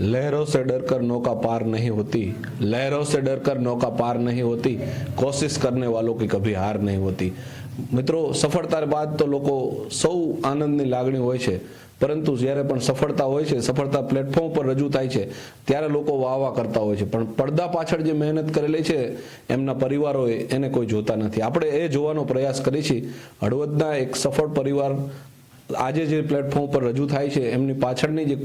લહેરો સે ડર કર નૌકા પાર નહીં હોતી होती। સે ડર કર નૌકા પાર નહીં હોતી કોશિશ કરને વાલો की કભી હાર નહીં હોતી મિત્રો સફળતા બાદ તો લોકો સૌ આનંદની લાગણી હોય છે પરંતુ જ્યારે પણ સફળતા હોય છે સફળતા પ્લેટફોર્મ પર રજૂ થાય છે ત્યારે લોકો વાવા કરતા હોય છે પણ પડદા પાછળ જે મહેનત કરેલી છે એમના પરિવારોએ એને કોઈ જોતા નથી આપણે એ જોવાનો પ્રયાસ કરીએ છીએ હળવદના એક સફળ પરિવાર આજે જે પ્લેટફોર્મ પર રજૂ થાય છે, એમની પાછળની જે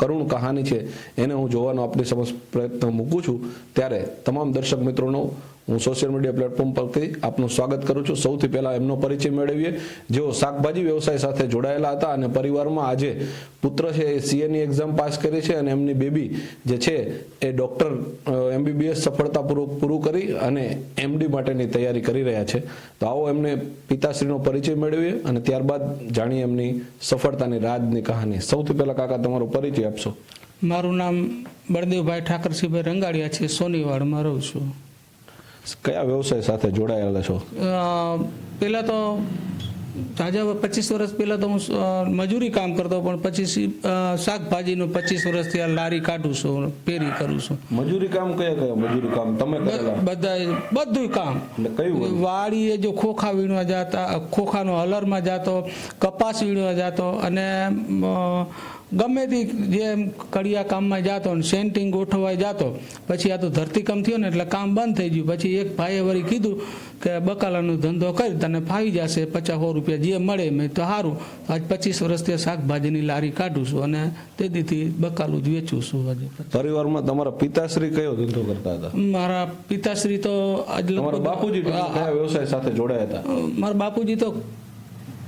કરુણ કહાની છે, એને હું જોવાનો આપની સમક્ષ પ્રયત્ન મૂકું છું. ત્યારે તમામ દર્શક મિત્રોનો હું સોશિયલ મીડિયા પ્લેટફોર્મ પરથી આપનું સ્વાગત કરું છું. સૌથી પહેલા એમનો પરિચય મેળવીએ. જેઓ શાકભાજી વ્યવસાય સાથે જોડાયેલા હતા અને પરિવારમાં આજે પુત્ર છે એ સીએની એક્ઝામ પાસ કરી છે અને એમની બેબી જે છે એ ડોક્ટર એમબીબીએસ સફળતાપૂર્વક પૂરું કરી અને એમડી માટેની તૈયારી કરી રહ્યા છે. તો આવો એમને પિતાશ્રીનો પરિચય મેળવીએ અને ત્યારબાદ જાણીએ એમની સફળતાની રાજની કહાની. સૌથી પહેલા કાકા તમારો પરિચય આપશો. મારું નામ બળદેવભાઈ ઠાકરસિંહભાઈ રંગાડિયા છે. સોનીવાડમાં રહું છું. કયા વ્યવસાય સાથે જોડાયેલા છો? પહેલાં તો તાજા પચીસ વર્ષ પહેલાં તો હું મજૂરી કામ કરતો પણ પચીસ શાકભાજીનું પચીસ વર્ષથી આ લારી કાઢું છું પેરી કરું છું. મજૂરી કામ કયા કયા મજૂરી કામ તમે બધા બધું કામ. વાડીએ જો ખોખા વીણવા જતા ખોખાનો હલરમાં જતો કપાસ વીણવા જતો અને ગમે તે જેમ કડિયા કામમાં જતો ને સેન્ટિંગ ગોઠવાઈ જતો પછી આ તો ધરતીકમ થયો ને એટલે કામ બંધ થઈ ગયું. પછી એક ભાઈએ વળી કીધું કે બકાલાનો ધંધો કરી તને ફાવી જશે પચાસ સો રૂપિયા જે મળે મેં તો સારું આજ પચીસ વર્ષથી શાકભાજીની લારી કાઢું છું અને તેથી બકાલું જ વેચું છું આજે. પરિવારમાં તમારા પિતાશ્રી કયો ધંધો કરતા હતા? મારા પિતાશ્રી તો આજ બાપુજી કયા વ્યવસાય સાથે જોડાયા હતા? મારા બાપુજી તો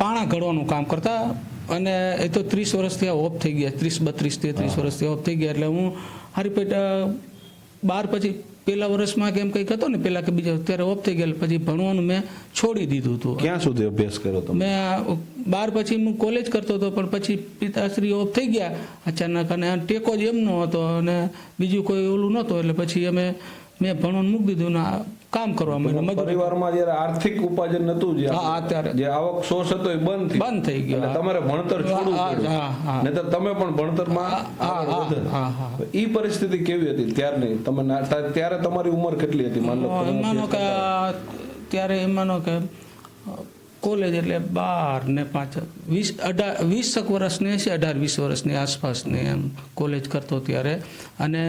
પાણા ઘડવાનું કામ કરતા. અને એ તો ત્રીસ વર્ષથી આ ઓફ થઈ ગયા ત્રીસ બત્રીસ તેત્રીસ વર્ષથી ઓફ થઈ ગયા એટલે હું હારી પેટ બાર પછી પેલા વર્ષમાં કેમ કંઈક હતો ને પેલા કે બીજા ત્યારે ઓફ થઈ ગયા પછી ભણવાનું મેં છોડી દીધું હતું. ક્યાં સુધી અભ્યાસ કર્યો હતો મેં બાર પછી હું કોલેજ કરતો હતો પણ પછી પિતાશ્રી ઓફ થઈ ગયા. અચાનક અને ટેકો જ એમનો હતો અને બીજું કોઈ ઓલું નહોતું એટલે પછી અમે મેં ભણવાનું મૂકી દીધું ને કામ કરવા માંડ્યા પરિવારમાં જ્યારે આર્થિક ઉપાર્જન નતું જે હા, અત્યારે. જે આવક સોર્સ હતો એ બંધ. બંધ થઈ ગયો. તમારે ભણતર છોડવું પડ્યું. નહીંતર તમે પણ ભણતરમાં. ઈ પરિસ્થિતિ કેવી હતી ત્યારની તમે ત્યારે તમારી ઉંમર કેટલી હતી માન એમાંનો કે ત્યારે એમાંનો કે કોલેજ એટલે બાર ને પાંચ વીસ અઢાર વીસક વર્ષની હશે અઢાર વીસ વર્ષની આસપાસની એમ કોલેજ કરતો ત્યારે અને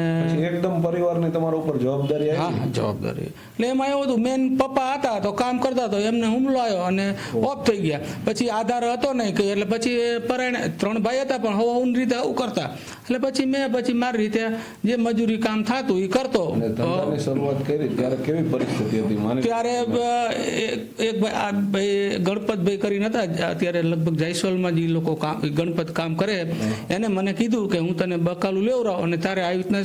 એકદમ પરિવારની તમારા ઉપર જવાબદારી હા જવાબદારી. એટલે એમાં એવું હતું મેન પપ્પા હતા તો કામ કરતા તો એમને હુમલો આવ્યો અને ઓફ થઈ ગયા. પછી આધાર હતો નહીં કે એટલે પછી પરાયણ ત્રણ ભાઈ હતા પણ હવે ઊંડી રીતે આવું કરતા. એટલે પછી મેં પછી મારી રીતે જે મજૂરી કામ થતું એ કરતો. શરૂઆત કરી ત્યારે કેવી પરિસ્થિતિ હતી ત્યારે એક ભાઈ ગણપતભાઈ કરીને હતા અત્યારે લગભગ જાયસવાલમાં જે લોકો કામ ગણપત કામ કરે. એને મને કીધું કે હું તને બકાલું લેવરાવ અને તારે આવી રીતના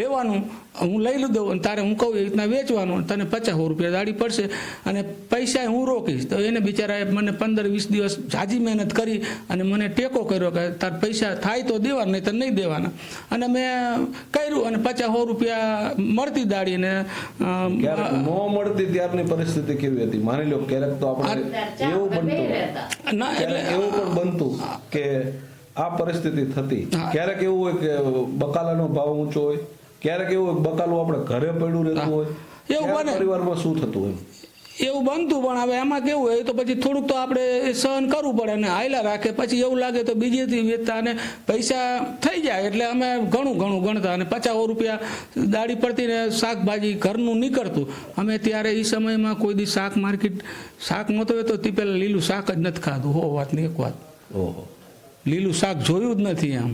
લેવાનું. હું લઈ લીધું અને તારે હું કહું એ રીતના વેચવાનું અને તને પચાસ રૂપિયા દાડી પડશે અને પૈસા હું રોકીશ. તો એને બિચારાએ મને પંદર વીસ દિવસ જાજી મહેનત કરી અને મને ટેકો કર્યો કે તાર પૈસા થાય તો દેવાના નહીં તો નહીં દેવાના. અને મેં કર્યું અને પચાસ રૂપિયા મળતી દાડી ને ન મળતી ત્યારની પરિસ્થિતિ કેવી હતી? માની લો ક્યારેક તો આપણે એવું બનતું. ના એટલે એવું પણ બનતું કે આ પરિસ્થિતિ થતી. ક્યારેક એવું હોય કે બકાલાનો ભાવ ઊંચો હોય ક્યારેક એવું હોય બકાલું આપણે ઘરે પડ્યું રહેતું હોય એવું બને. પરિવારમાં શું થતું હોય? એવું બનતું પણ હવે એમાં કેવું હોય તો પછી થોડુંક તો આપણે સહન કરવું પડે અને હાયલા રાખે. પછી એવું લાગે તો બીજેથી વેચતા અને પૈસા થઈ જાય એટલે અમે ઘણું ઘણું ગણતા અને પચાસો રૂપિયા દાડી પડતી ને શાકભાજી ઘરનું નીકળતું. અમે ત્યારે એ સમયમાં કોઈ દી શાક માર્કેટ શાક નહોતો તો તે પહેલાં લીલું શાક જ નથી ખાધું. હો વાત ને એક વાત. ઓહો. લીલું શાક જોયું જ નથી આમ.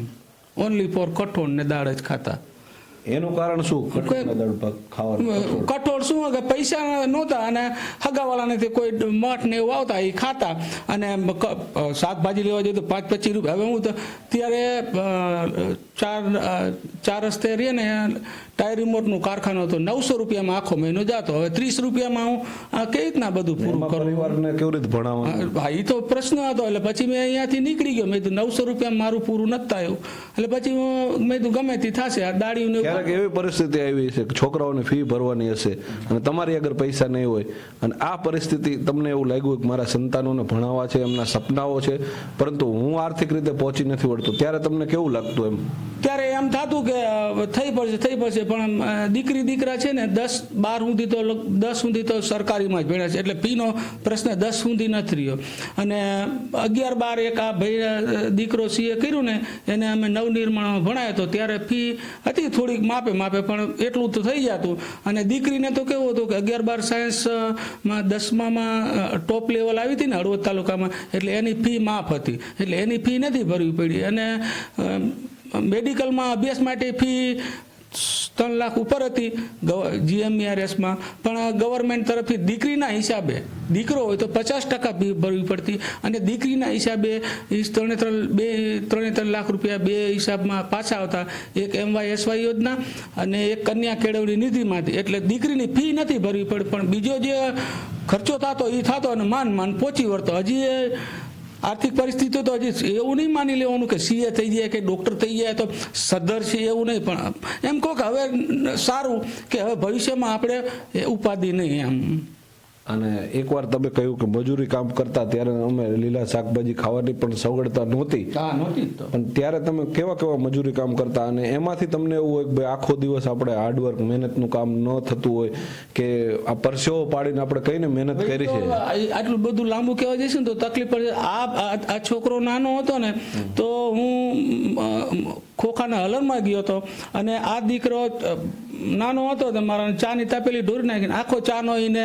ઓનલી ફોર કઠોળ ને દાળ જ ખાતા. એનું કારણ શું? કઠોળ. શું? કે પૈસા નહોતા અને હગાવાળાને કોઈ મઠ ને એવું આવતા એ ખાતા. અને શાકભાજી લેવા જોઈએ તો પાંચ પચીસ રૂપિયા. હવે હું તો ત્યારે ચાર ચાર રસ્તે રહીએ ને ટાયર રિમોટનું કારખાનું હતું. નવસો રૂપિયામાં આખો મહિનો જતો. હવે ત્રીસ રૂપિયામાં હું આ કેવી રીતના બધું પૂરું કરું? કેવી રીતે ભણાવવા હા એ તો પ્રશ્ન હતો. એટલે પછી મેં અહીંયાથી નીકળી ગયો. મેં કીધું નવસો રૂપિયા મારું પૂરું નથી થયું એટલે પછી હું મેં કીધું ગમે તે થશે. આ દાડીને ક્યારેક એવી પરિસ્થિતિ આવી છે કે છોકરાઓને ફી ભરવાની હશે અને તમારી આગળ પૈસા નહીં હોય. અને આ પરિસ્થિતિ તમને એવું લાગ્યું કે મારા સંતાનોને ભણાવવા છે એમના સપનાઓ છે. પરંતુ હું આર્થિક રીતે પહોંચી નથી વળતો. ત્યારે તમને કેવું લાગતું એમ? ત્યારે એમ થતું કે થઈ પડશે થઈ પડશે, પણ દીકરી, દીકરા છે ને, દસ, બાર સુધી તો દસ સુધી તો સરકારીમાં જ ભણ્યા છે. એટલે ફીનો પ્રશ્ન દસ સુધી નથી રહ્યો. અને અગિયાર, બાર એક આ ભાઈ દીકરો સીએ કર્યું ને, એને અમે નવનિર્માણમાં ભણાયો હતો ત્યારે ફી હતી થોડીક માપે માપે, પણ એટલું તો થઈ જતું. અને દીકરીને તો કેવું હતું કે અગિયાર, બાર સાયન્સમાં દસમામાં ટોપ લેવલ આવી હતી ને હળવદ તાલુકામાં, એટલે એની ફી માફ હતી. એટલે એની ફી નથી ભરવી પડી. અને મેડિકલમાં અભ્યાસ માટે ફી ત્રણ લાખ ઉપર હતી જીએમઈઆરએસમાં. પણ ગવર્મેન્ટ તરફથી દીકરીના હિસાબે, દીકરો હોય તો પચાસ ટકા ફી ભરવી પડતી અને દીકરીના હિસાબે ત્રણે ત્રણ, બે, ત્રણે ત્રણ લાખ રૂપિયા બે હિસાબમાં પાછા આવતા. એક એમવાય એસવાય યોજના અને એક કન્યા કેળવણી નિધિમાંથી એટલે દીકરીની ફી નથી ભરવી પડી, પણ બીજો જે ખર્ચો થતો એ થતો અને માન માન પહોંચી વળતો. હજી એ આર્થિક પરિસ્થિતિ તો હજી એવું નહીં માની લેવાનું કે સીએ થઈ જાય કે ડૉક્ટર થઈ જાય તો સદ્ધર છે એવું નહીં, પણ એમ કહો કે હવે સારું કે હવે ભવિષ્યમાં આપણે ઉપાધિ નહીં એમ. અને એકવાર તમે કહ્યું કે મજૂરી કામ કરતા ત્યારે અમે લીલા શાકભાજી ખાવાની પણ સવગડતા નહોતી. પણ ત્યારે તમે કેવા કેવા મજૂરી કામ કરતા અને એમાંથી તમને એવું હોય કે ભાઈ આખો દિવસ આપણે હાર્ડવર્ક મહેનતનું કામ ન થતું હોય કે આ પરસેવો પાડીને આપણે કહીને મહેનત કરી છે? આટલું બધું લાંબુ કહેવા જઈશું ને તો તકલીફ પડે. આ આ- છોકરો નાનો હતો ને તો હું ખોખાના હલનમાં ગયો હતો અને આ દીકરો નાનો હતો તો મારા ચાની તપેલી ઢોરી નાખીને આખો ચાનો એને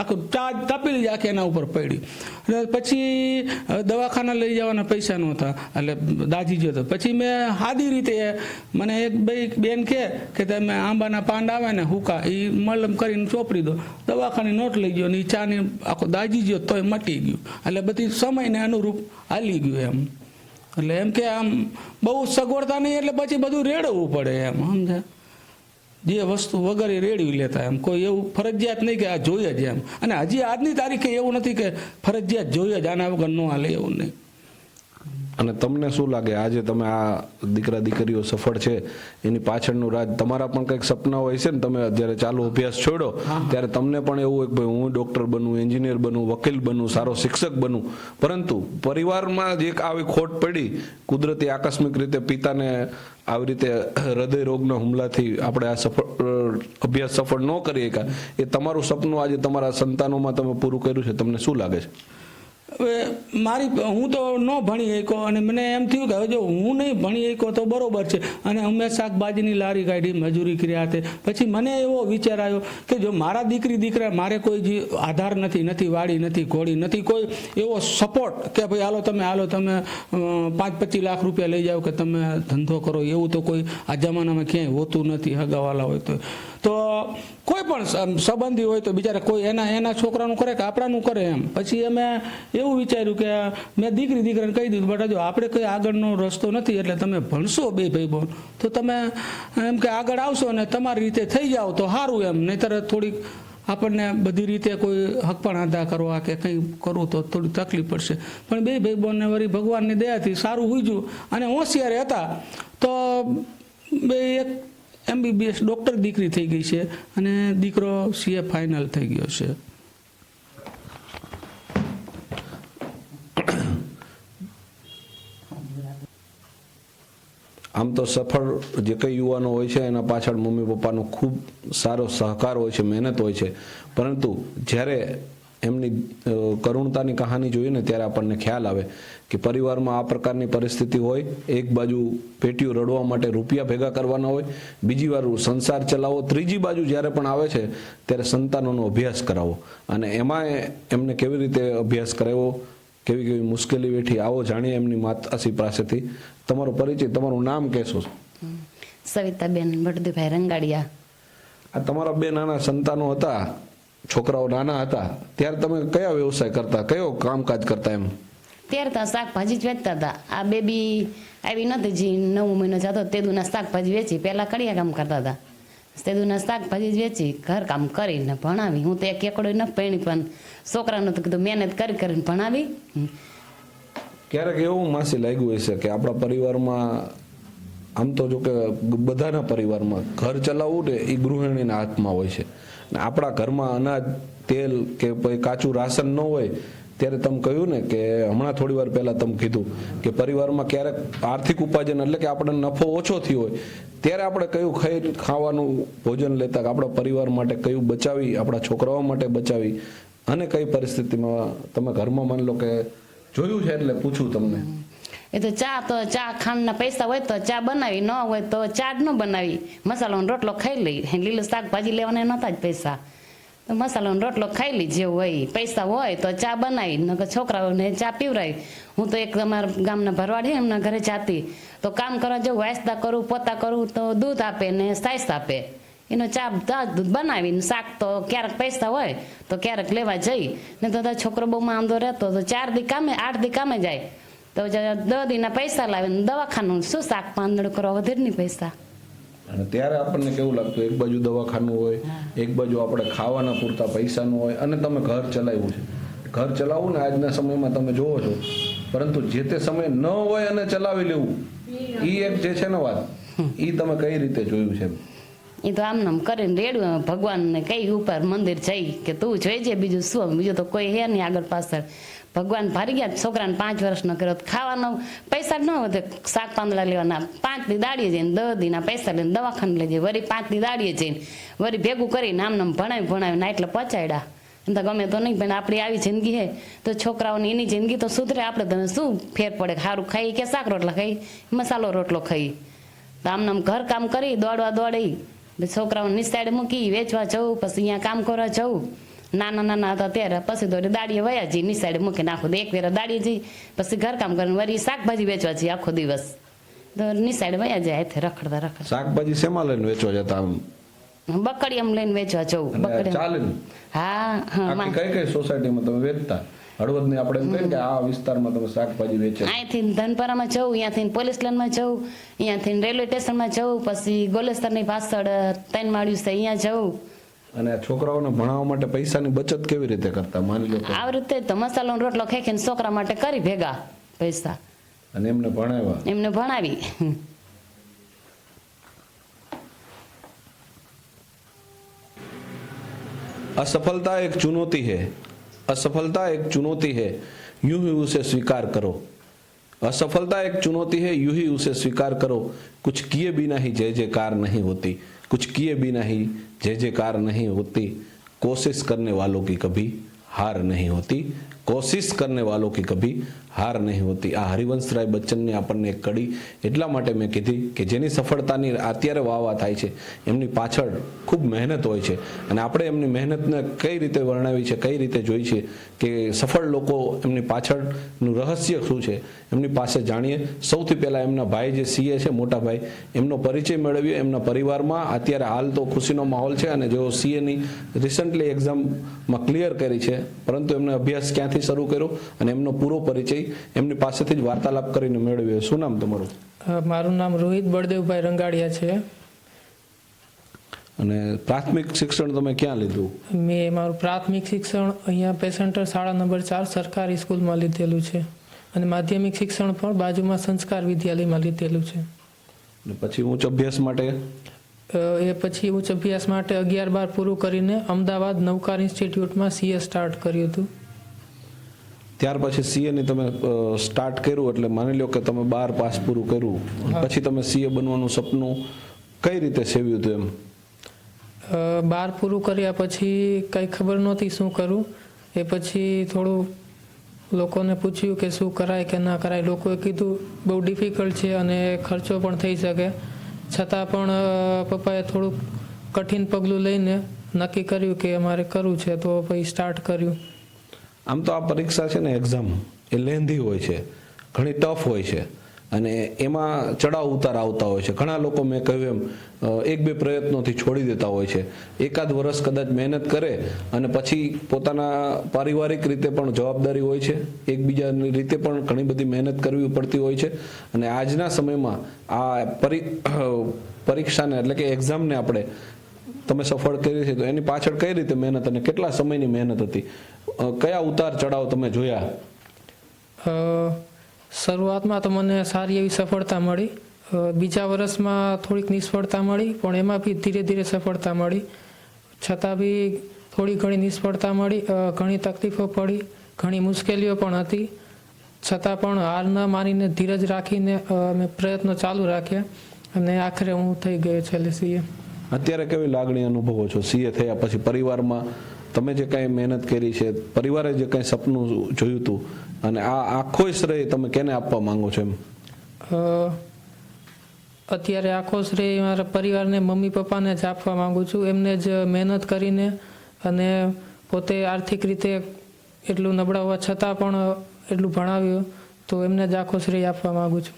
આખો ચા તપેલી જ આખી એના ઉપર પડી. અને પછી દવાખાના લઈ જવાના પૈસા નહોતા. એટલે દાજી ગયો હતો પછી મેં સાદી રીતે મને એક બે બેન કે તમે આંબાના પાંડ આવે ને હુકા એ મલમ કરીને ચોપડી દો. દવાખાને નોટ લઈ ગયો ને એ ચાની આખો દાજી ગયો તોય મટી ગયું. એટલે બધી સમયને અનુરૂપ હાલી ગયું એમ. એટલે એમ કે આમ બહુ સગવડતા નહીં, એટલે પછી બધું રેડવું પડે એમ સમજે જે વસ્તુ વગર એ રેડવી લેતા એમ. કોઈ એવું ફરજિયાત નહીં કે આ જોઈએ જ એમ. અને હજી આજની તારીખે એવું નથી કે ફરજિયાત જોઈએ જ આના વગર ન હાલે એવું નહીં. અને તમને શું લાગે? આજે તમે આ દીકરા દીકરીઓ સફળ છે એની પાછળનું રાજ તમારા પણ કંઈક સપના હોય છે ને? તમે જ્યારે ચાલુ અભ્યાસ છોડો ત્યારે તમને પણ એવું હોય કે ભાઈ હું ડૉક્ટર બનું એન્જિનિયર બનું વકીલ બનું સારો શિક્ષક બનું. પરંતુ પરિવારમાં જે એક આવી ખોટ પડી કુદરતી આકસ્મિક રીતે પિતાને આવી રીતે હૃદય રોગના હુમલાથી આપણે આ સફળ અભ્યાસ સફળ ન કરી શક્યા. એ તમારું સપનું આજે તમારા સંતાનોમાં તમે પૂરું કર્યું છે. તમને શું લાગે છે? હવે મારી હું તો ન ભણી શક્યો અને મને એમ થયું કે હવે જો હું નહીં ભણી શક્યો તો બરાબર છે. અને અમે શાકભાજીની લારી કાઢી, મજૂરી કર્યા હતા પછી મને એવો વિચાર આવ્યો કે જો મારા દીકરી, દીકરા મારે કોઈ જે આધાર નથી નથી વાડી, નથી ઘોડી, નથી કોઈ એવો સપોર્ટ કે ભાઈ હાલો તમે હાલો તમે પાંચ પચીસ લાખ રૂપિયા લઈ જાઓ કે તમે ધંધો કરો. એવું તો કોઈ આ જમાનામાં ક્યાંય હોતું નથી હગાવાલા હોય તો. તો કોઈ પણ સંબંધી હોય તો બિચારા કોઈ એના એના છોકરાનું કરે કે આપણાનું કરે એમ. પછી અમે એવું વિચાર્યું કે મેં દીકરી, દીકરાને કહી દીધું, બટ જો આપણે કંઈ આગળનો રસ્તો નથી એટલે તમે ભણશો બે ભાઈ બોન તો તમે એમ કે આગળ આવશો ને તમારી રીતે થઈ જાઓ તો સારું એમ. નહીતર થોડીક આપણને બધી રીતે કોઈ હકપણ અદા કરવા કે કંઈ કરવું તો થોડી તકલીફ પડશે. પણ બે ભાઈ બોનને વળી ભગવાનની દયાથી સારું હુજ્યું અને હોશિયાર હતા. તો બે એક એમબીબીએસ ડૉક્ટર દીકરી થઈ ગઈ છે અને દીકરો સીએ ફાઇનલ થઈ ગયો છે. આમ તો સફળ જે કંઈ યુવાનો હોય છે, એના પાછળ મમ્મી પપ્પાનો ખૂબ સારો સહકાર હોય છે, મહેનત હોય છે. પરંતુ જ્યારે એમની કરુણતાની કહાની જોઈએ ને ત્યારે આપણને ખ્યાલ આવે કે પરિવારમાં આ પ્રકારની પરિસ્થિતિ હોય એક બાજુ પેટીઓ રડવા માટે રૂપિયા ભેગા કરવાના હોય બીજી વાર સંસાર ચલાવો ત્રીજી બાજુ જ્યારે પણ આવે છે ત્યારે સંતાનોનો અભ્યાસ કરાવો. અને એમાં એમને કેવી રીતે અભ્યાસ કરાવ્યો કેવી કેવી મુશ્કેલી વેઠી આવો જાણીએ એમની માતાશ્રી પાસેથી. તમારો પરિચય તમારું નામ કહેશો? સવિતાબેન ભટદુભાઈ રંગાડિયા. આ તમારા બે નાના સંતાનો હતા. છોકરાઓ નાના હતા ત્યારે તમે કયા વ્યવસાય કરતા કયો કામકાજ કરતા એમ? ત્યારે તો શાકભાજી જ વેચતા હતા. આ બેબી આવી નથી જે નવું મહિનો જતો તેદુના શાકભાજી વેચી પહેલાં કડિયા કામ કરતા હતા. તેદુના શાકભાજી જ વેચી ઘર કામ કરીને ભણાવી. હું તો એક એકડો ન પેણી પણ છોકરાને તો કીધું મહેનત કરી કરીને ભણાવી. ક્યારેક એવું માસી લાગ્યું હશે કે આપણા પરિવારમાં આમ તો જો કે બધાના પરિવારમાં ઘર ચલાવવું ને એ ગૃહિણીના હાથમાં હોય છે. આપણા ઘરમાં અનાજ, તેલ કે કોઈ કાચું રાશન ન હોય, ત્યારે તમે કહ્યું ને કે હમણાં થોડી વાર પહેલા તમે કીધું કે પરિવારમાં ક્યારેક આર્થિક ઉપાર્જન એટલે કે આપણે નફો ઓછો થયો હોય, ત્યારે આપણે કયું ખાઈ, ખાવાનું ભોજન લેતા આપણા પરિવાર માટે કયું બચાવી, આપણા છોકરાઓ માટે બચાવી? અને કઈ પરિસ્થિતિમાં તમે ઘરમાં માની લો કે જોયું છે એટલે પૂછું તમને. એ તો ચા તો ચા ખાંડના પૈસા હોય તો ચા બનાવી, ન હોય તો ચા જ ન બનાવી. મસાલાનો રોટલો ખાઈ લઈ. લીલું શાકભાજી લેવાના નતા જ પૈસા. તો મસાલાનો રોટલો ખાઈ લઈ જેવું હોય. પૈસા હોય તો ચા બનાવી. નકર છોકરાઓને ચા પીવરાવી. હું તો એક અમારા ગામના ભરવાડ છે એમના ઘરે જાતી. તો કામ કરવા જવું વાયસદા કરું, પોતા કરું, તો દૂધ આપે ને સાઈસ આપે. એનો ચા દૂધ બનાવીને શાક તો ક્યારેક પૈસા હોય, તો ક્યારેક લેવા જઈ. ને તો છોકરો બહુ માંદો રહેતો, તો ચાર દી કામે, આઠ દી કામે જાય. તો દીના પૈસા લાવીને દવાખાનું શું શાક પાંદડું કરવા વધેરની પૈસા. અને ત્યારે આપણને કેવું લાગતું એક બાજુ દવાખાનું હોય એક બાજુ આપણે ખાવાના પૂરતા પૈસાનું હોય અને તમે ઘર ચલાવ્યું છે. ઘર ચલાવવું ને આજના સમયમાં તમે જોવો છો પરંતુ જે તે સમય ન હોય અને ચલાવી લેવું એ એક જે છે ને વાત એ તમે કઈ રીતે જોયું છે એ તો આમ નામ કરીને રેડું ભગવાનને કઈ ઉપર મંદિર જઈ કે તું જોઈજે બીજું શું બીજું તો કોઈ હે નહીં આગળ પાછળ. ભગવાન ભારી ગયા છોકરાને પાંચ વર્ષનો કર્યો ખાવાનો પૈસા ન વધે શાક પાંદડા લેવાના. પાંચ દી દાડીએ જઈને, દસ દીના પૈસા લઈને દવાખાને લઈ જાય વળી પાંચ દી દાડીએ જઈને વળી ભેગું કરીને આમ નામ ભણાવી ભણાવી ના એટલે પચાડ્યા તો ગમે તો નહીં, પણ આપણી આવી જિંદગી હે તો છોકરાઓની એની જિંદગી તો સુધરે. આપણે તમે શું ફેર પડે? સારું ખાઈ કે શાક રોટલા ખાઈ? મસાલો રોટલો ખાઈ. તો આમ નામ ઘર કામ કરી દોડવા દોડી. છોકરાઓને નિસાડે મૂકી, વેચવા જવું, પછી અહીંયા કામ કરવા જવું. નાના નાના હતા ત્યારે. પછી દોડી દાડીએ વયા જઈ નિસાડે મૂકીને આખો તો એક વેરા દાડીએ જઈ. પછી ઘર કામ કરીને વળી શાકભાજી વેચવા જઈએ આખો દિવસ. તો નિસાડે વયા જાય હાથે રખડતા રખડતા. શાકભાજી શેમાં લઈને વેચવા જતા આમ? બકડી એમ લઈને વેચવા જવું બકડી ચાલે હા હા કઈ કઈ સોસાયટીમાં તમે વેચતા? હળવદની આપણે એમ કહીએ કે આ વિસ્તારમાં તમે શાકભાજી વેચો. અહીંથી ધનપરામાં જવું અહીંયાથી પોલીસ લાઇનમાં જવું અહીંયાથી રેલવે સ્ટેશનમાં જવું પછી ગોલેસ્તરની પાછળ ત્રણ માળ્યું છે અહીંયા જવું. અને આ છોકરાઓને ભણાવવા માટે પૈસાની બચત કેવી રીતે કરતા માની લો કે આવી રીતે તો મસાલો રોટલો ખેંચીને છોકરા માટે કરી ભેગા પૈસા અને એમને ભણાવ્યા એમને ભણાવી असफलता एक चुनौती है असफलता एक चुनौती है यूं ही उसे स्वीकार करो असफलता एक चुनौती है, यू ही उसे स्वीकार करो। कुछ किए बिना ही जय जयकार नहीं होती। कुछ किए बिना ही जय जयकार नहीं होती। कोशिश करने वालों की कभी हार नहीं होती। કોશિશ કરને વાલો કે કભી હાર નહીં હોતી. આ હરિવંશરાય બચ્ચનની આપણને એક કડી એટલા માટે મેં કીધી કે જેની સફળતાની અત્યારે વાવા થાય છે, એમની પાછળ ખૂબ મહેનત હોય છે. અને આપણે એમની મહેનતને કઈ રીતે વર્ણવી છે, કઈ રીતે જોઈ છે કે સફળ લોકો એમની પાછળનું રહસ્ય શું છે, એમની પાસે જાણીએ. સૌથી પહેલાં એમના ભાઈ જે સીએ છે, મોટા ભાઈ, એમનો પરિચય મેળવ્યો એમના પરિવારમાં અત્યારે હાલ તો ખુશીનો માહોલ છે અને જેઓ સીએની રિસન્ટલી એક્ઝામમાં ક્લિયર કરી છે, પરંતુ એમને અભ્યાસ ક્યાંથી શરૂ કર્યો અને એમનો પૂરો પરિચય એમની પાસેથી જ વાર્તાલાપ કરીને મેળવ્યો. શું નામ તમારું? મારું નામ રોહિત બળદેવભાઈ રંગાડિયા છે. અને પ્રાથમિક શિક્ષણ તમે ક્યાં લીધું? મેં મારું પ્રાથમિક શિક્ષણ અહીંયા પેસેન્ટર શાળા નંબર ચાર સરકારી સ્કૂલમાં લીધેલું છે. અને માધ્યમિક શિક્ષણ પણ બાજુમાં સંસ્કાર વિદ્યાલયમાં લીધેલું છે. અને પછી ઉચ્ચ અભ્યાસ માટે? એ પછી ઉચ્ચ અભ્યાસ માટે અગિયાર બાર પૂરું કરીને અમદાવાદ નવકાર ઇન્સ્ટિટ્યૂટમાં સીએ સ્ટાર્ટ કર્યું હતું. ત્યાર પછી સીએની તમે સ્ટાર્ટ કર્યું એટલે માની લો કે તમે બાર પાસ પૂરું કર્યું. પછી તમે સીએ બનવાનું સપનું કઈ રીતે સેવ્યું હતું એમ? બાર પૂરું કર્યા પછી કંઈ ખબર નહોતી શું કરું. એ પછી થોડું લોકોને પૂછ્યું કે શું કરાય કે ના કરાય. લોકોએ કીધું બહુ ડિફિકલ્ટ છે અને ખર્ચો પણ થઈ શકે. છતાં પણ પપ્પાએ થોડુંક કઠિન પગલું લઈને નક્કી કર્યું કે અમારે કરવું છે તો પછી સ્ટાર્ટ કર્યું. આમ તો આ પરીક્ષા છે ને એક્ઝામ એ લેન્ધી હોય છે, ઘણી ટફ હોય છે. અને એમાં ચડાવ ઉતાર આવતા હોય છે. ઘણા લોકો મેં કહ્યું એમ એક બે પ્રયત્નોથી છોડી દેતા હોય છે. એકાદ વર્ષ કદાચ મહેનત કરે અને પછી પોતાના પારિવારિક રીતે પણ જવાબદારી હોય છે. એકબીજાની રીતે પણ ઘણી બધી મહેનત કરવી પડતી હોય છે. અને આજના સમયમાં આ પરી પરીક્ષાને એટલે કે એક્ઝામને આપણે તમે સફળ કરી છે તો એની પાછળ કઈ રીતે મહેનત અને કેટલા સમયની મહેનત હતી? કયા ઉતાર ચડાવ તમે જોયા? શરૂઆતમાં તો મને સારી એવી સફળતા મળી. બીજા વર્ષમાં થોડીક નિષ્ફળતા મળી પણ એમાં બી ધીરે ધીરે સફળતા મળી. છતાં બી થોડી ઘણી નિષ્ફળતા મળી ઘણી તકલીફો પડી ઘણી મુશ્કેલીઓ પણ હતી. છતાં પણ હાર ન મારીને ધીરજ રાખીને મેં પ્રયત્નો ચાલુ રાખ્યા અને આખરે હું થઈ ગયો છેલ્લે સીએ. અત્યારે કેવી લાગણી અનુભવો છો? સીએ થયા પછી પરિવારમાં તમે જે કાંઈ મહેનત કરી છે પરિવારે જે કાંઈ સપનું જોયું હતું અને આ આખો શ્રેય તમે કેને આપવા માંગો છો એમ? અત્યારે આખો શ્રેય મારા પરિવારને મમ્મી પપ્પાને જ આપવા માંગુ છું. એમને જ મહેનત કરીને અને પોતે આર્થિક રીતે એટલું નબળા હોવા છતાં પણ એટલું ભણાવ્યું તો એમને જ આખો શ્રેય આપવા માંગુ છું.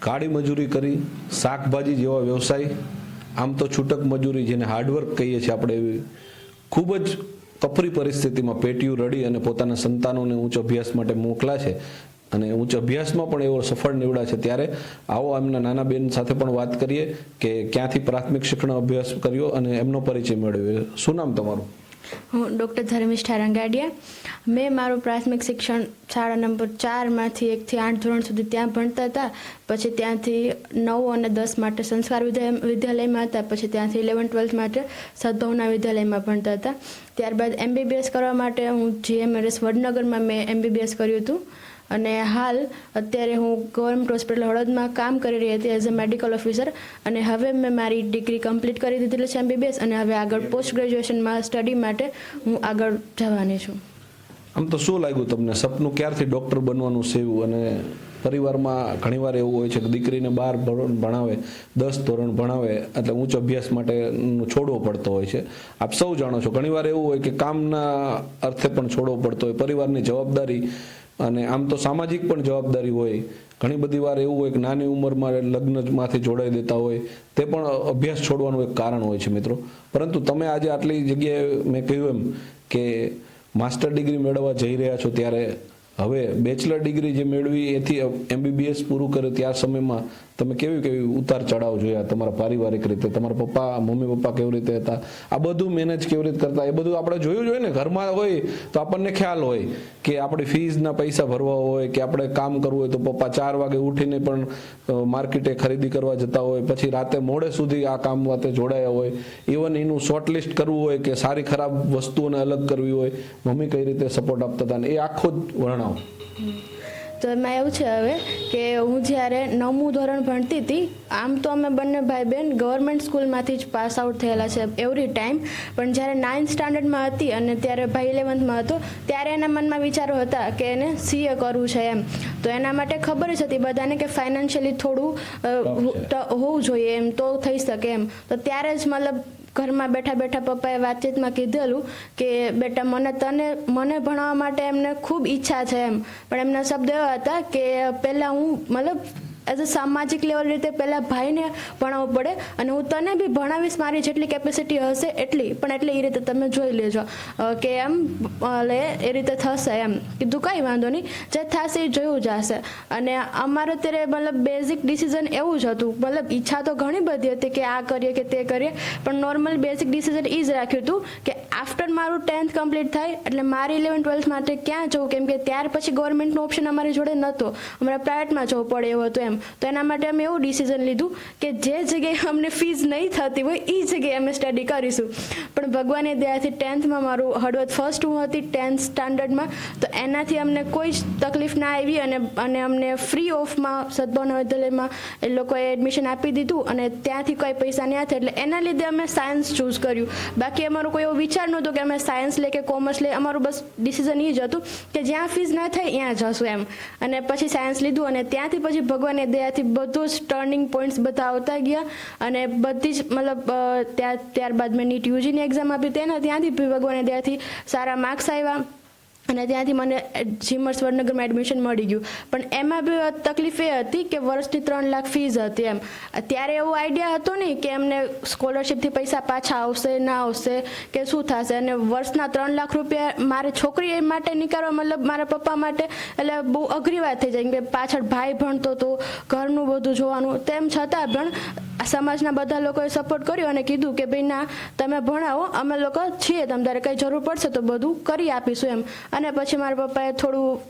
કાળી મજૂરી કરી શાકભાજી જેવા વ્યવસાય આમ તો છૂટક મજૂરી જેને હાર્ડવર્ક કહીએ છીએ આપણે, એવી ખૂબ જ કપરી પરિસ્થિતિમાં પેટીયું રડી અને પોતાના સંતાનોને ઉચ્ચ અભ્યાસ માટે મોકલા છે. અને ઉચ્ચ અભ્યાસમાં પણ એવો સફળ નીવડા છે. ત્યારે આવો એમના નાના બેન સાથે પણ વાત કરીએ કે ક્યાંથી પ્રાથમિક શિક્ષણ અભ્યાસ કર્યો અને એમનો પરિચય મેળવ્યો. શું નામ તમારું? હું ડૉક્ટર ધર્મિષ્ઠા રંગાડિયા. મેં મારું પ્રાથમિક શિક્ષણ શાળા નંબર ચારમાંથી એકથી આઠ ધોરણ સુધી ત્યાં ભણતા હતા. પછી ત્યાંથી નવ અને દસ માટે સંસ્કાર વિદ્યા વિદ્યાલયમાં હતા. પછી ત્યાંથી ઇલેવન ટ્વેલ્થ માટે સદભાવના વિદ્યાલયમાં ભણતા હતા. ત્યારબાદ એમબીબીએસ કરવા માટે હું જીએમઆરએસ વડનગરમાં મેં એમબીબીએસ કર્યું હતું. અને હાલ અત્યારે હું ગવર્મેન્ટ હોસ્પિટલ હળદમાં કામ કરી રહી હતી એઝ અ મેડિકલ ઓફિસર અને હવે મેં મારી ડિગ્રી કમ્પ્લીટ કરી દીધેલી છે એમબીબીએસ અને હવે આગળ પોસ્ટ ગ્રેજ્યુએશનમાં સ્ટડી માટે હું આગળ જવાની છું. આમ તો શું લાગ્યું તમને? સપનું ક્યારથી ડોક્ટર બનવાનું સેવું અને પરિવારમાં ઘણીવાર એવું હોય છે કે દીકરીને બાર ધોરણ ભણાવે દસ ધોરણ ભણાવે એટલે ઉચ્ચ અભ્યાસ માટે છોડવો પડતો હોય છે. આપ સૌ જાણો છો ઘણીવાર એવું હોય કે કામના અર્થે પણ છોડવો પડતો હોય. પરિવારની જવાબદારી અને આમ તો સામાજિક પણ જવાબદારી હોય. ઘણી બધી વાર એવું હોય કે નાની ઉંમરમાં લગ્નમાંથી જોડાઈ દેતા હોય. તે પણ અભ્યાસ છોડવાનું એક કારણ હોય છે મિત્રો. પરંતુ તમે આજે આટલી જગ્યાએ મેં કહ્યું એમ કે માસ્ટર ડિગ્રી મેળવવા જઈ રહ્યા છો ત્યારે હવે બેચલર ડિગ્રી જે મેળવી એથી એમબીબીએસ પૂરું કરે ત્યાર સમયમાં તમે કેવી કેવી ઉતાર ચઢાવ જોયા તમારા પારિવારિક રીતે? તમારા પપ્પા, મમ્મી, પપ્પા કેવી રીતે હતા? આ બધું મેનેજ કેવી રીતે કરતા? એ બધું આપણે જોયું જોઈએ ને, ઘરમાં હોય તો આપણને ખ્યાલ હોય કે આપણે ફીઝના પૈસા ભરવા હોય, કે આપણે કામ કરવું હોય તો પપ્પા ચાર વાગે ઉઠીને પણ માર્કેટે ખરીદી કરવા જતા હોય, પછી રાતે મોડે સુધી આ કામ વાતે જોડાયા હોય. ઇવન એનું શોર્ટ લિસ્ટ કરવું હોય કે સારી ખરાબ વસ્તુઓને અલગ કરવી હોય, મમ્મી કઈ રીતે સપોર્ટ આપતા હતા એ આખો જ વર્ણવ. તો એમાં એવું છે હવે કે હું જ્યારે નવમું ધોરણ ભણતી હતી આમ તો અમે બંને ભાઈ બહેન ગવર્મેન્ટ સ્કૂલમાંથી જ પાસ આઉટ થયેલા છે એવરી ટાઈમ પણ જ્યારે નાઇન્થ સ્ટાન્ડર્ડમાં હતી અને ત્યારે ભાઈ ઇલેવન્થમાં હતો ત્યારે એના મનમાં વિચારો હતા કે એને સીએ કરવું છે એમ. તો એના માટે ખબર જ હતી બધાને કે ફાઇનાન્શિયલી થોડું હોવું જોઈએ એમ તો થઈ શકે એમ. તો ત્યારે જ મતલબ ઘરમાં બેઠા બેઠા પપ્પાએ વાતચીતમાં કીધેલું કે, બેટા, મને તને, મને ભણાવવા માટે એમને ખૂબ ઈચ્છા છે એમ. પણ એમના શબ્દ એવા હતા કે, પહેલાં હું, મતલબ એઝ અ સામાજિક લેવલ રીતે પહેલાં ભાઈને ભણાવવું પડે અને હું તને બી ભણાવીશ મારી જેટલી કેપેસિટી હશે એટલી. પણ એટલે એ રીતે તમે જોઈ લેજો. કે એમ લે, એ રીતે થશે એમ. કીધું કાંઈ વાંધો નહીં. જે થશે એ જોયું જશે. અને અમારે ત્યારે મતલબ બેઝિક ડિસિઝન એવું જ હતું. મતલબ ઈચ્છા તો ઘણી બધી હતી કે આ કરીએ કે તે કરીએ. પણ નોર્મલ બેઝિક ડિસિઝન એ જ રાખ્યું હતું કે આફ્ટર મારું ટેન્થ કમ્પ્લીટ થાય, એટલે મારે ઇલેવન ટ્વેલ્થ માટે ક્યાં જવું? કેમ કે ત્યાર પછી ગવર્મેન્ટનો ઓપ્શન અમારી જોડે નહોતો અમારે પ્રાઇવેટમાં જવું પડે એવું હતું એમ. તો એના માટે અમે એવું ડિસિઝન લીધું કે જે જગ્યાએ અમને ફીઝ નહીં થતી હોય એ જગ્યાએ અમે સ્ટડી કરીશું. પણ ભગવાનની દયાથી ટેન્થમાં મારું હળવદ ફર્સ્ટ હું હતી ટેન્થ સ્ટાન્ડર્ડમાં તો એનાથી અમને કોઈ જ તકલીફ ના આવી અને અને અમને ફ્રી ઓફમાં સદભાવના વિદ્યાલયમાં એ લોકોએ એડમિશન આપી દીધું અને ત્યાંથી કોઈ પૈસા નહીં થયા એટલે એના લીધે અમે સાયન્સ ચૂઝ કર્યું. બાકી અમારો કોઈ એવો વિચાર નહોતો કે અમે સાયન્સ લે કે કોમર્સ લે, અમારું બસ ડિસિઝન એ જ હતું કે જ્યાં ફીઝ ના થાય, ત્યાં જશું એમ. અને પછી સાયન્સ લીધું અને ત્યાંથી પછી ભગવાનની દયાથી બધું જ ટર્નિંગ પોઈન્ટ્સ બધા આવતા ગયા અને બધી જ મતલબ ત્યાં ત્યારબાદ મેં નીટ યુજીની એક્ઝામ આપી. તેના ત્યાંથી બી ભગવાનની દયાથી સારા માર્ક્સ આવ્યા અને ત્યાંથી મને જીમર્સ વડનગરમાં એડમિશન મળી ગયું. પણ એમાં બી તકલીફ એ હતી કે વર્ષની ત્રણ લાખ ફીસ હતી એમ. ત્યારે એવો આઈડિયા હતો નહીં કે એમને સ્કોલરશીપથી પૈસા પાછા આવશે, ના આવશે, કે શું થશે? અને વર્ષના ત્રણ લાખ રૂપિયા મારે છોકરી માટે નીકાળવા, મતલબ મારા પપ્પા માટે, એટલે બહુ અઘરી વાત થઈ જાય. કે પાછળ ભાઈ ભણતો હતો ઘરનું બધું જોવાનું, તેમ છતાં પણ સમાજના બધા લોકોએ સપોર્ટ કર્યો અને કીધું કે ભાઈ ના, તમે ભણાવો, અમે લોકો છીએ, તમ તારે કંઈ જરૂર પડશે તો બધું કરી આપીશું એમ. અને પછી મારા પપ્પાએ થોડું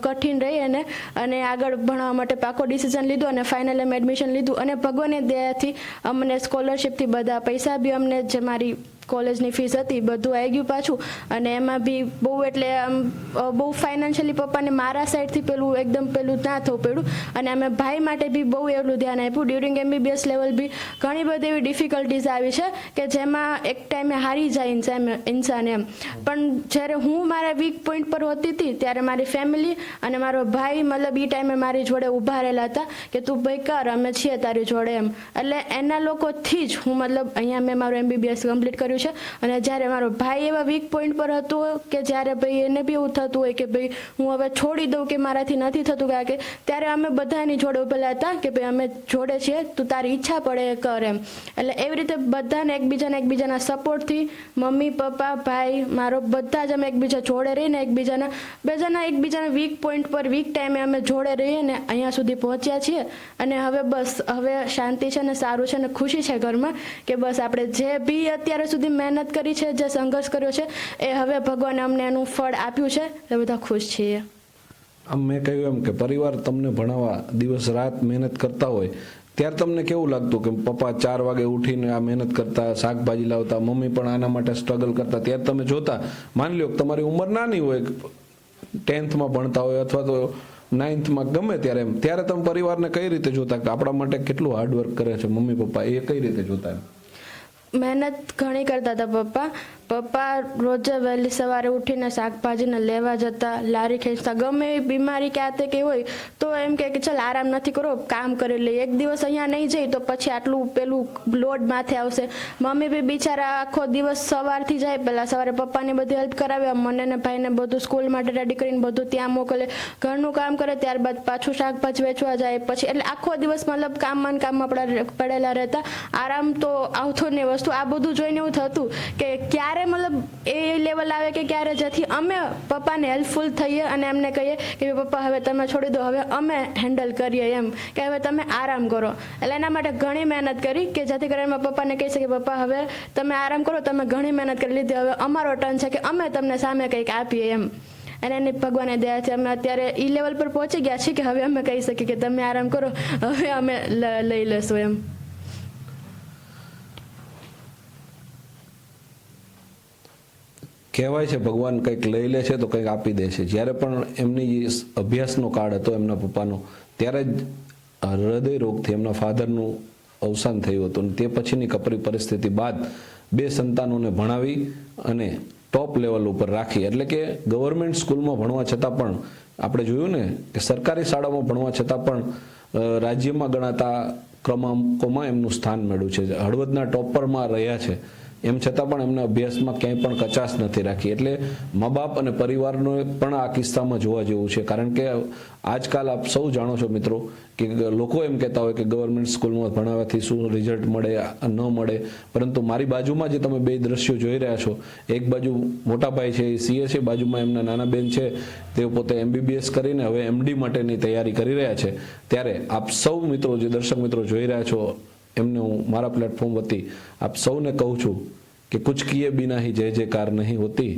કઠિન રહી અને અને આગળ ભણાવવા માટે પાકો ડિસિઝન લીધું અને ફાઇનલ એમ એડમિશન લીધું. અને ભગવાનની દયાથી અમને સ્કોલરશિપથી બધા પૈસા બી અમને જે મારી કોલેજની ફીસ હતી બધું આવી ગયું પાછું. અને એમાં બી બહુ એટલે આમ બહુ ફાઇનાન્શિયલી પપ્પાને મારા સાઈડથી પેલું એકદમ પેલું ના થવું પડ્યું. અને અમે ભાઈ માટે બી બહુ એવું ધ્યાન આપ્યું. ડ્યુરિંગ એમબીબીએસ લેવલ બી ઘણી બધી એવી ડિફિકલ્ટીઝ આવી છે કે જેમાં એક ટાઈમે હારી જાય ઇન્સાન ઇન્સાન એમ. પણ જ્યારે હું મારા વીક પોઈન્ટ પર હોતી હતી, ત્યારે મારી ફેમિલી અને મારો ભાઈ મતલબ એ ટાઈમે મારી જોડે ઊભા રહેલા હતા કે તું ભાઈ કર, અમે છીએ તારી જોડે એમ. એટલે એના લોકોથી જ હું મતલબ અહીંયા મેં મારું એમબીબીએસ કમ્પ્લીટ કર્યું. છે. અને જ્યારે મારો ભાઈ એવા વીક પોઈન્ટ પર હતો કે જ્યારે ભાઈ એને બી એવું થતું હોય કે ભાઈ હું હવે છોડી દઉં કે મારાથી નથી થતું કારણ કે, ત્યારે અમે બધાની જોડે ઉભેલા હતા કે ભાઈ અમે જોડે છીએ, તું તારી ઈચ્છા પડે કર એમ. એટલે એવી રીતે બધાને એકબીજાને એકબીજાના સપોર્ટથી મમ્મી, પપ્પા, ભાઈ, મારો બધા જ અમે એકબીજા જોડે રહીને એકબીજાના બેજાના એકબીજાના વીક પોઈન્ટ પર વીક ટાઈમે અમે જોડે રહીએ ને અહીંયા સુધી પહોંચ્યા છીએ. અને હવે બસ, હવે શાંતિ છે ને સારું છે ને ખુશી છે ઘરમાં કે બસ આપણે જે બી અત્યારે સુધી મહેનત કરી છે, જે સંઘર્ષ કર્યો છે, એ હવે ભગવાને અમને એનું ફળ આપ્યું છે. એટલે બધા ખુશ છીએ. આમ મેં કહ્યું એમ કે પરિવાર તમને ભણાવવા દિવસ રાત મહેનત કરતા હોય, ત્યારે તમને કેવું લાગતું કે પપ્પા ચાર વાગે ઉઠીને આ મહેનત કરતા, શાકભાજી લાવતા, મમ્મી પણ આના માટે સ્ટ્રગલ કરતા, ત્યારે તમે જોતા, માની લો કે તમારી ઉંમર નાની હોય, ટેન્થમાં ભણતા હોય અથવા તો નાઇન્થમાં ગમે ત્યારે એમ, ત્યારે તમે પરિવારને કઈ રીતે જોતા કે આપણા માટે કેટલું હાર્ડવર્ક કરે છે, મમ્મી પપ્પા એ કઈ રીતે જોતા એમ? મહેનત ઘણી કરતા હતા પપ્પા. પપ્પા રોજે વહેલી સવારે ઉઠીને શાકભાજીને લેવા જતા, લારી ખેંચતા. ગમે એવી બીમારી કે આ તે કે હોય, તો એમ કે ચાલ આરામ નથી કરો, કામ કરી લઈએ. એક દિવસ અહીંયા નહીં જઈ, તો પછી આટલું પેલું લોડ માથે આવશે. મમ્મી બી બિચારા આખો દિવસ સવારથી જાય. પહેલાં સવારે પપ્પાને બધી હેલ્પ કરાવે મને ને ભાઈને બધું સ્કૂલ માટે રેડી કરીને બધું ત્યાં મોકલે. ઘરનું કામ કરે, ત્યારબાદ પાછું શાકભાજી વેચવા જાય. પછી એટલે આખો દિવસ મતલબ કામમાં મન કામમાં પડેલા રહેતા. આરામ તો આવતો ને વસ્તુ. આ બધું જોઈને એવું થતું કે ક્યારે મતલબ એ લેવલ આવે કે ક્યારે જેથી અમે પપ્પાને હેલ્પફુલ થઈએ અને એમને કહીએ કે પપ્પા, હવે તમે છોડી દો, હવે અમે હેન્ડલ કરીએ એમ કે હવે તમે આરામ કરો. એટલે એના માટે ઘણી મહેનત કરી કે જેથી કરીને પપ્પાને કહી શકે પપ્પા, હવે તમે આરામ કરો, તમે ઘણી મહેનત કરી લીધી, હવે અમારો ટર્ન છે કે અમે તમને સામે કંઈક આપીએ એમ. અને એની ભગવાને દયાથી અમે અત્યારે એ લેવલ પર પહોંચી ગયા છીએ કે હવે અમે કહી શકીએ કે તમે આરામ કરો, હવે અમે લઈ લેશું એમ. કહેવાય છે, ભગવાન કંઈક લઈ લે છે તો કંઈક આપી દે છે. જ્યારે પણ એમની જે અભ્યાસનો કાળ હતો, એમના પપ્પાનો, ત્યારે જ હૃદય રોગથી એમના ફાધરનું અવસાન થયું હતું. અને તે પછીની કપરી પરિસ્થિતિ બાદ બે સંતાનોને ભણાવી અને ટોપ લેવલ ઉપર રાખી. એટલે કે ગવર્મેન્ટ સ્કૂલમાં ભણવા છતાં પણ, આપણે જોયું ને કે સરકારી શાળામાં ભણવા છતાં પણ રાજ્યમાં ગણાતા ક્રમાંકોમાં એમનું સ્થાન મેળવ્યું છે. હળવદના ટોપરમાં રહ્યા છે. એમ છતાં પણ એમના અભ્યાસમાં ક્યાંય પણ કચાશ નથી રાખી. એટલે મા બાપ અને પરિવારનો પણ આ કિસ્સામાં જોવા જેવું છે. કારણ કે આજકાલ આપ સૌ જાણો છો મિત્રો કે લોકો એમ કહેતા હોય કે ગવર્મેન્ટ સ્કૂલમાં ભણાવવાથી શું રિઝલ્ટ મળે ન મળે. પરંતુ મારી બાજુમાં જે તમે બે દ્રશ્યો જોઈ રહ્યા છો, એક બાજુ મોટા ભાઈ છે, એ સીએ છે, બાજુમાં એમના નાના બેન છે, તેઓ પોતે એમબીબીએસ કરીને હવે એમડી માટેની તૈયારી કરી રહ્યા છે. ત્યારે આપ સૌ મિત્રો, જે દર્શક મિત્રો જોઈ રહ્યા છો એમને હું મારા પ્લેટફોર્મ વતી આપ સૌને કહું છું કે કુછ કિએ બિના હી જય જયકાર નહીં હોતી,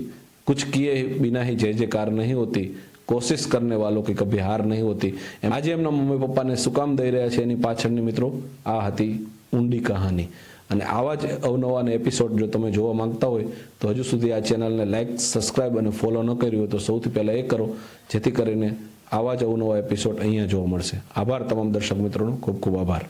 કુછ કીએ બિના હી જય જયકાર નહીં હોતી, કોશિશ કરને વાલો કે કભી હાર નહીં હોતી. એમ આજે એમના મમ્મી પપ્પાને શું કામ દઈ રહ્યા છે એની પાછળની મિત્રો? આ હતી ઊંડી કહાની. અને આવા જ અવનવાના એપિસોડ જો તમે જોવા માંગતા હોય, તો હજુ સુધી આ ચેનલને લાઇક સબસ્ક્રાઈબ અને ફોલો ન કર્યું હોય તો સૌથી પહેલાં એ કરો, જેથી કરીને આવા જ અવનવા એપિસોડ અહીંયા જોવા મળશે. આભાર તમામ દર્શક મિત્રોનો, ખૂબ ખૂબ આભાર.